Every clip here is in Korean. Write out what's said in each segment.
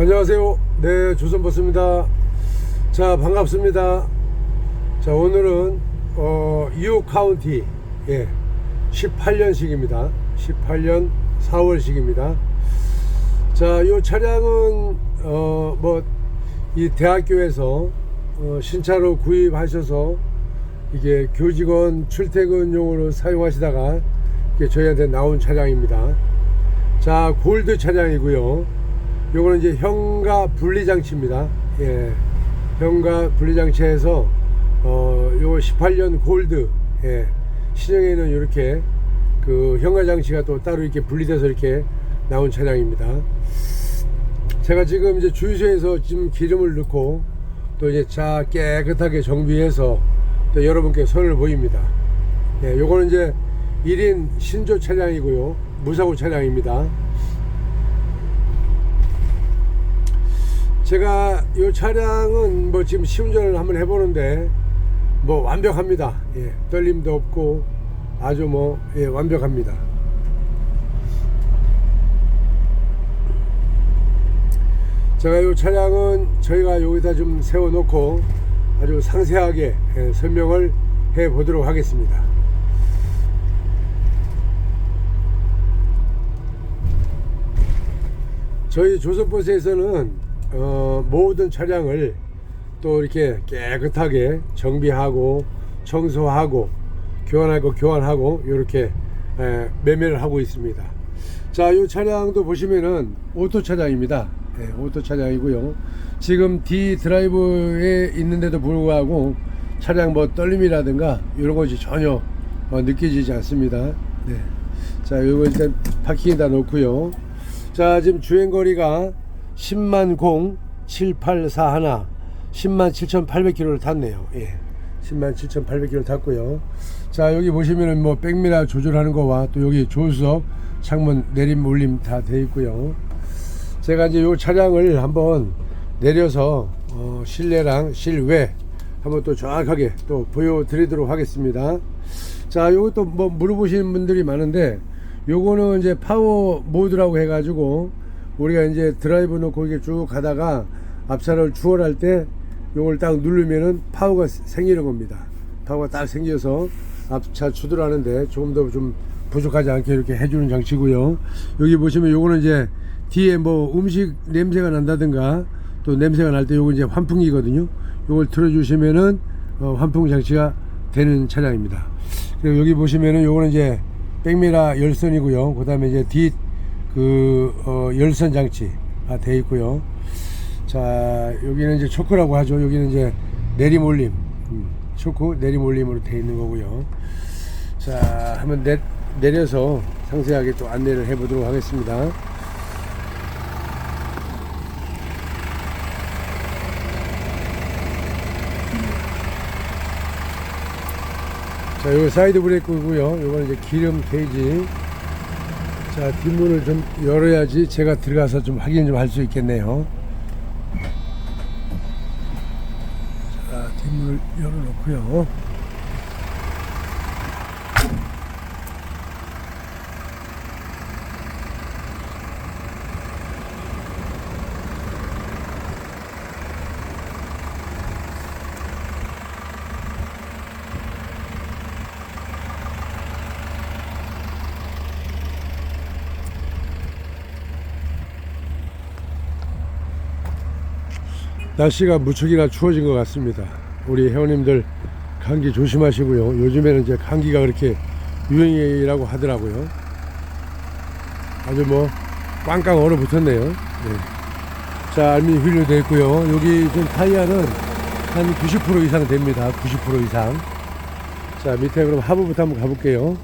안녕하세요. 네, 조선버스입니다. 자, 반갑습니다. 자, 오늘은, 어, 이오 카운티, 예, 18년식입니다. 18년 4월식입니다. 자, 이 차량은, 어, 뭐, 이 대학교에서, 어, 신차로 구입하셔서, 이게 교직원 출퇴근용으로 사용하시다가, 저희한테 나온 차량입니다. 자, 골드 차량이고요. 요거는 이제 현가 분리 장치입니다. 예. 현가 분리 장치에서 어, 요 18년 골드 예. 시중에는 이렇게 그 현가 장치가 또 따로 이렇게 분리돼서 이렇게 나온 차량입니다. 제가 지금 이제 주유소에서 지금 기름을 넣고 또 이제 차 깨끗하게 정비해서 또 여러분께 선을 보입니다. 예, 요거는 이제 1인 신조 차량이고요. 무사고 차량입니다. 제가 이 차량은 뭐 지금 시운전을 한번 해보는데 뭐 완벽합니다. 예, 떨림도 없고 아주 뭐 예, 완벽합니다. 제가 이 차량은 저희가 여기다 좀 세워놓고 아주 상세하게 예, 설명을 해 보도록 하겠습니다. 저희 조선버스에서는 어, 모든 차량을 또 이렇게 깨끗하게 정비하고 청소하고 교환하고 교환하고 이렇게 에, 매매를 하고 있습니다. 자, 이 차량도 보시면은 오토 차량입니다. 예, 오토 차량이고요. 지금 D 드라이브에 있는데도 불구하고 차량 뭐 떨림이라든가 이런 것이 전혀 어, 느껴지지 않습니다. 네. 자, 이거 일단 파킹에다 놓고요. 자, 지금 주행 거리가 10만 0 7841 10만 7,800km를 탔네요. 예. 10만 7,800km 탔고요. 자, 여기 보시면은 뭐 백미라 조절하는 거와 또 여기 조수석 창문 내림 올림 다 돼 있고요. 제가 이제 요 차량을 한번 내려서 어, 실내랑 실외 한번 또 정확하게 또 보여드리도록 하겠습니다. 자, 요것도 뭐 물어보시는 분들이 많은데 요거는 이제 파워 모드라고 해가지고 우리가 이제 드라이브 놓고 이렇게 쭉 가다가 앞차를 주월할 때 요걸 딱 누르면은 파워가 생기는 겁니다. 파워가 딱 생겨서 앞차 추돌하는데 조금 더 좀 부족하지 않게 이렇게 해주는 장치고요. 여기 보시면 요거는 이제 뒤에 뭐 음식 냄새가 난다든가 또 냄새가 날 때 요거 이제 환풍기거든요. 요걸 틀어주시면은 어, 환풍 장치가 되는 차량입니다. 그리고 여기 보시면은 요거는 이제 백미라 열선이고요. 그 다음에 이제 뒷 그, 어, 열선 장치가 돼 있고요. 자, 여기는 이제 초크라고 하죠. 여기는 이제 내리몰림. 음, 초크 내리몰림으로 돼 있는 거고요. 자, 한번 내, 내려서 상세하게 또 안내를 해 보도록 하겠습니다. 자, 요거 사이드 브레이크고요. 요거는 이제 기름 게이지. 자, 뒷문을 좀 열어야지 제가 들어가서 좀 확인 좀 할 수 있겠네요. 자, 뒷문을 열어놓고요. 날씨가 무척이나 추워진 것 같습니다. 우리 회원님들 감기 조심하시고요. 요즘에는 이제 감기가 그렇게 유행이라고 하더라고요. 아주 뭐 꽝꽝 얼어붙었네요. 네. 자, 알미 휠로 되어 있고요. 여기 지금 타이어는 한 90% 이상 됩니다. 90% 이상. 자, 밑에 그럼 하부부터 한번 가볼게요.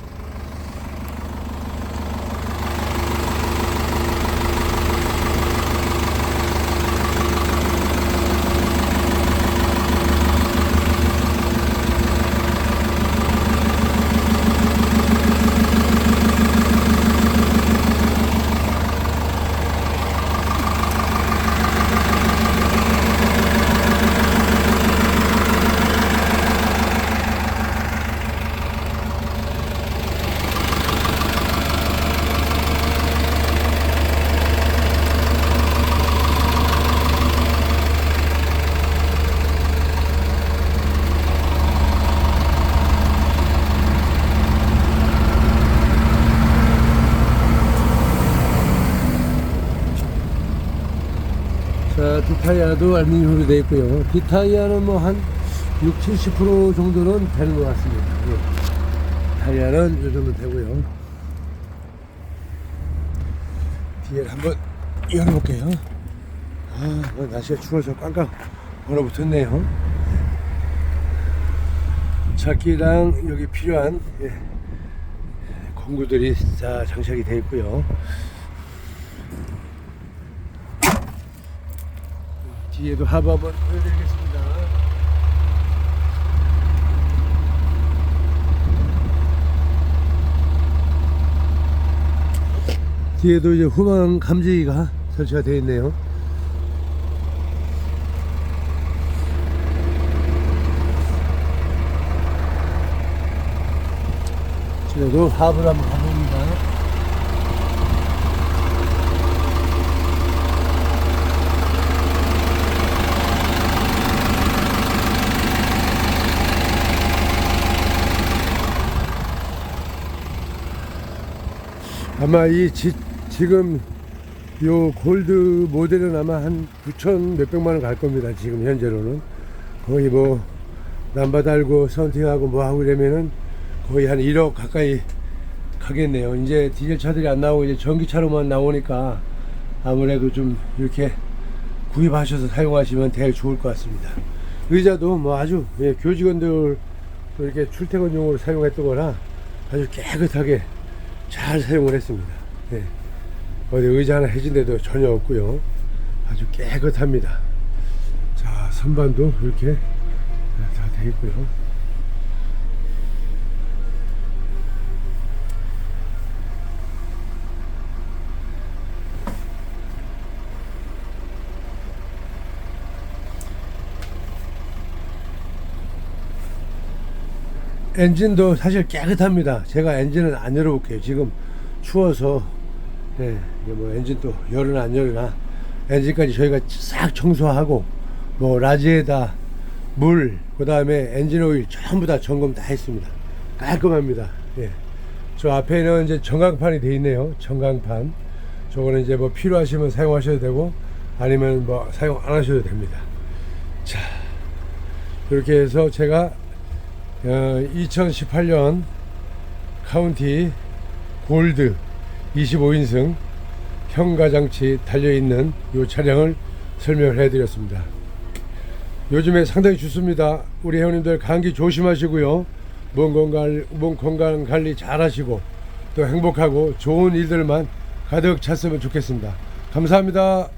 자, 뒷타이어도 알루미늄으로 되어 있고요. 뒷타이어는 뭐 한 6, 70% 정도는 되는 것 같습니다. 예. 타이어는 이 정도 되고요. 뒤에 한번 열어볼게요. 아, 뭐 날씨가 추워서 꽝꽝 얼어붙었네요. 차키랑 여기 필요한 예, 공구들이 다 장착이 되어 있고요. 뒤에도 하부 한번 보여드리겠습니다. 뒤에도 이제 후방 감지기가 설치가 되어 있네요. 뒤에도 하부를 한번 가봅니다. 아마 이 지, 지금 요 골드 모델은 아마 한 9천 몇백만 원 갈 겁니다. 지금 현재로는 거의 뭐 남바 달고 선팅하고 뭐 하고 이러면은 거의 한 1억 가까이 가겠네요. 이제 디젤 차들이 안 나오고 이제 전기차로만 나오니까 아무래도 좀 이렇게 구입하셔서 사용하시면 제일 좋을 것 같습니다. 의자도 뭐 아주 예, 교직원들 또 이렇게 출퇴근용으로 사용했던 거라 아주 깨끗하게 잘 사용을 했습니다. 예. 어디 의자 하나 해진 데도 전혀 없고요. 아주 깨끗합니다. 자, 선반도 이렇게 다 되어 있고요. 엔진도 사실 깨끗합니다. 제가 엔진은 안 열어볼게요. 지금 추워서 예, 이게 뭐 엔진 또 열으나 안 열으나 엔진까지 저희가 싹 청소하고 뭐 라지에다 물, 그 다음에 엔진 오일 전부 다 점검 다 했습니다. 깔끔합니다. 예. 저 앞에는 이제 전광판이 돼 있네요. 전광판. 저거는 이제 뭐 필요하시면 사용하셔도 되고 아니면 뭐 사용 안 하셔도 됩니다. 자, 이렇게 해서 제가 어, 2018년 카운티 골드 25인승 현가장치 달려있는 이 차량을 설명을 해드렸습니다. 요즘에 상당히 좋습니다. 우리 회원님들 감기 조심하시고요. 몸 건강, 몸 건강 관리 잘 하시고 또 행복하고 좋은 일들만 가득 찼으면 좋겠습니다. 감사합니다.